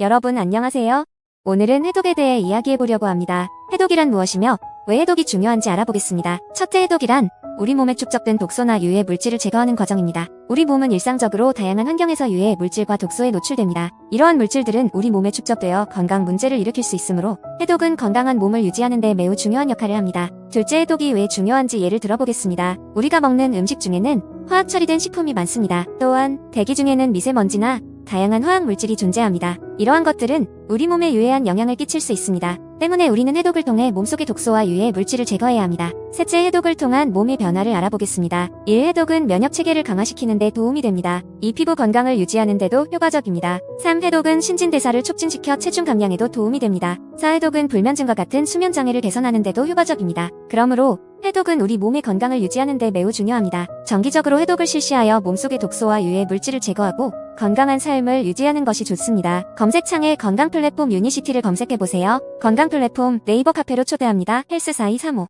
여러분 안녕하세요. 오늘은 해독에 대해 이야기해보려고 합니다. 해독이란 무엇이며 왜 해독이 중요한지 알아보겠습니다. 첫째 해독이란 우리 몸에 축적된 독소나 유해 물질을 제거하는 과정입니다. 우리 몸은 일상적으로 다양한 환경에서 유해 물질과 독소에 노출됩니다. 이러한 물질들은 우리 몸에 축적되어 건강 문제를 일으킬 수 있으므로 해독은 건강한 몸을 유지하는 데 매우 중요한 역할을 합니다. 둘째 해독이 왜 중요한지 예를 들어보겠습니다. 우리가 먹는 음식 중에는 화학 처리된 식품이 많습니다. 또한 대기 중에는 미세먼지나 다양한 화학 물질이 존재합니다. 이러한 것들은 우리 몸에 유해한 영향을 끼칠 수 있습니다. 때문에 우리는 해독을 통해 몸속의 독소와 유해 물질을 제거해야 합니다. 셋째 해독을 통한 몸의 변화를 알아보겠습니다. 1. 해독은 면역 체계를 강화시키는 데 도움이 됩니다. 2. 피부 건강을 유지하는 데도 효과적입니다. 3. 해독은 신진대사를 촉진시켜 체중 감량에도 도움이 됩니다. 4. 해독은 불면증과 같은 수면 장애를 개선하는 데도 효과적입니다. 그러므로 해독은 우리 몸의 건강을 유지하는 데 매우 중요합니다. 정기적으로 해독을 실시하여 몸속의 독소와 유해 물질을 제거하고 건강한 삶을 유지하는 것이 좋습니다. 검색창에 건강 플랫폼 유니시티를 검색해보세요. 건강 플랫폼 네이버 카페로 초대합니다. 헬스 4235